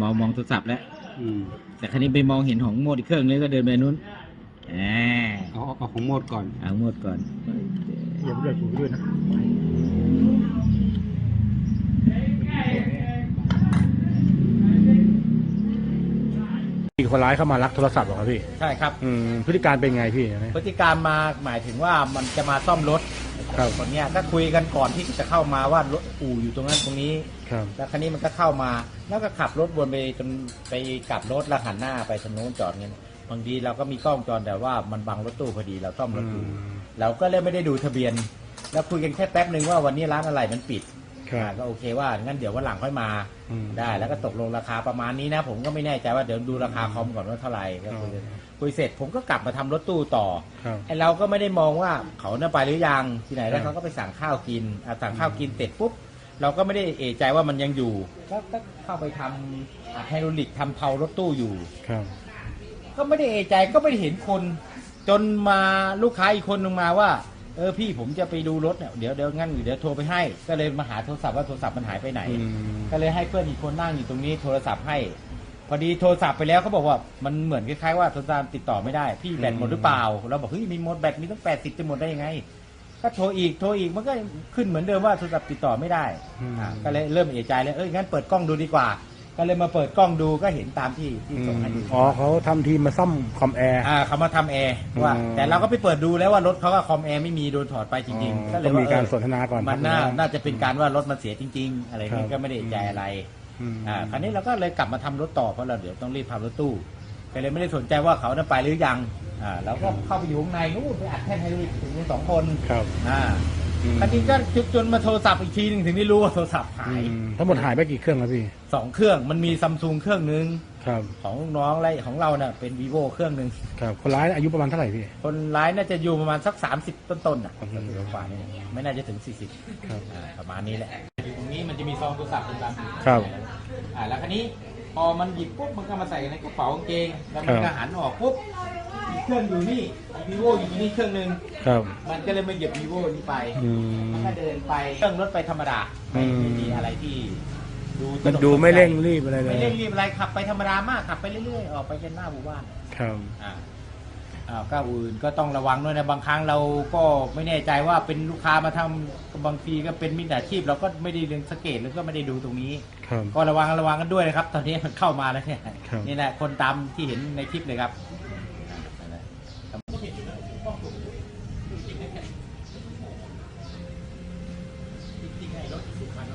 มองมองโทรศัพท์แล้วอืมแต่ครั้นี้ไปมองเห็นของโมดอีกเครื่องนึงก็เดินไปนู้นอ่าเอาเอาของโมดก่อนเอาโมดก่อน อย่าไปเดือดผมด้วยนะ มีคนร้ายเข้ามาลักโทรศัพท์เหรอครับพี่ใช่ครับอืมพฤติการเป็นไงพี่อันนี้พฤติการมาหมายถึงว่ามันจะมาซ่อมรถครับคนเนี้ยก็คุยกันก่อนที่จะเข้ามาว่ารถอู่อยู่ตรงนั้นตรงนี้ครับแล้วคันนี้มันก็เข้ามา แล้วก็ขับรถวนไปจนไปกลับรถแล้วหันหน้าไปทางโน้นจอดเงี้ยบางทีเราก็มีกล้องจรแต่ว่ามันบังรถตู้พอดีเราซ่อมรถอยู่อืมเราก็เลยไม่ได้ดูทะเบียน แล้วคุยกันแค่แป๊บหนึ่งว่าวันนี้ร้านอะไรมันปิด ครับอ่าก็โอเคว่างั้นเดี๋ยววันหลังค่อยมาอืม ได้ แล้วก็ตกลงราคาประมาณนี้นะ ผมก็ไม่แน่ใจว่าเดี๋ยวดูราคาคอมก่อนว่าเท่าไหร่ก็คุยกันคุยเสร็จผมก็กลับมาทำรถตู้ต่อ ครับ ไอเราก็ไม่ได้มองว่าเขาน่ะไปหรือยังที่ไหนแล้ครัวบเขาก็ไปสั่งข้าวกินอะสั่งข้าวกินเสร็จปุ๊บเราก็ไม่ได้เอะใจว่ามันยังอยู่ก็ก็เข้าไปทำอะไฮดรอลิกทำเพารถตู้อยู่ ครับ ก็ไม่ได้เอะใจก็ไม่ได้เห็นคน จนมาลูกค้าอีกคนนึงมาว่า เออพี่ผมจะไปดูรถเนี่ยเดี๋ยวเดี๋ยวงั้นเดี๋ยวโทรไปให้ ก็เลยมาหาโทรศัพท์ว่าโทรศัพท์มันหายไปไหน อืม ก็เลยให้เพื่อนอีกคนนั่งอยู่ตรงนี้โทรศัพท์ให้ พอดีโทรศัพท์ไปแล้วเขาบอกว่ามันเหมือนคล้ายๆว่าโทรศัพท์ติดต่อไม่ได้ พี่แบตหมดหรือเปล่าเราบอกเฮ้ยมีหมดแบตมีตั้งแปดสิบจะหมดได้ยังไง ก็โทรอีกโทรอีกมันก็ขึ้นเหมือนเดิมว่าโทรศัพท์ติดต่อไม่ได้อืม อ่าก็เลยเริ่มเอะใจเลยเอ้ยงั้นเปิดกล้องดูดีกว่า ก็เลยมาเปิดกล้องดูก็เห็นตามที่ที่ส่งให้ดูอ๋อเขาทำทีมมาซ่อมคอมแอร์ อ่าเขามาทำแอร์ว่า อืม แต่เราก็ไปเปิดดูแล้วว่ารถเขาก็คอมแอร์ไม่มีโดนถอดไปจริงๆก็เลยต้องมีว่าการเออสนทนาก่อนมันน่าครับ น่าจะเป็นการว่ารถมันเสียจริง ๆ อะไรครันี้บก็ไม่ได้เอะใจอะไร อืม อ่าคราวนี้เราก็เลยกลับมาทำรถต่อเพราะเราเดี๋ยวต้องรีบทำรถตู้ก็เลยไม่ได้สนใจว่าเขานั้นไปหรือยังอ่าเราก็เข้าไปอยู่ข้างในนู้นไปอัดแท่นให้ดูถึงสองคนครับ อ่าอืม คราวนี้ก็จนมาโทรศัพท์อีกทีหนึงถึงได้รู้ว่าโทรศัพท์หายอืมทั้งหมดหายไปกี่เครื่องครับพี่ สองเครื่องมันมีซัมซุงเครื่องหนึงครับ ของลูกน้องและของเราเนี่ยเป็น vivo เครื่องหนึ่งครับ คนร้ายอายุประมาณเท่าไหร่พี่ คนร้ายน่าจะอยู่ประมาณสัก 30 ต้นๆอะอืมก็คือกว่านี้ไม่น่าจะถึง 40ครับ อ่าประมาณนี้แหละอยู่ตรงนี้มันจะมีซองโทรศัพท์เป็นลำครับ อ่าแล้วคราวนี้ พอมันหยิบปุ๊บมันก็มาใส่ในกระเป๋ากางเกง แล้วมันครัก็บหันออกปุ๊บอีกเครื่องอยู่นี่วีโวอยู่นี่เครื่องหนึ่งครับมันก็เลยมาเหยียบวีโวนี่ไปอืม มันก็เดินไปเครื่องรถไปธรรมดาไม่อืมไม่มีอะไรที่ดูมันดูไม่เร่งรีบอะไรเลยไม่เร่งรีบอะไรขับไปธรรมดามากขับไปเรื่อยๆออกไปเป็นหน้าหมู่บ้าน ครับ อ่า อ้าวก็อื่นก็ต้องระวังด้วยนะบางครั้งเราก็ไม่แน่ใจว่าเป็นลูกค้ามาทำบางทีก็เป็นมิจฉาชีพ เราก็ไม่ได้เรียนสังเกตแล้วก็ไม่ได้ดูตรงนี้ครับก็ระวังระวังกันด้วยนะครับ ตอนนี้มันเข้ามาแล้วเนี่ยครับนี่แหละคนตามที่เห็นในคลิปเลยครับจริงๆไอ้รถสุพรรณ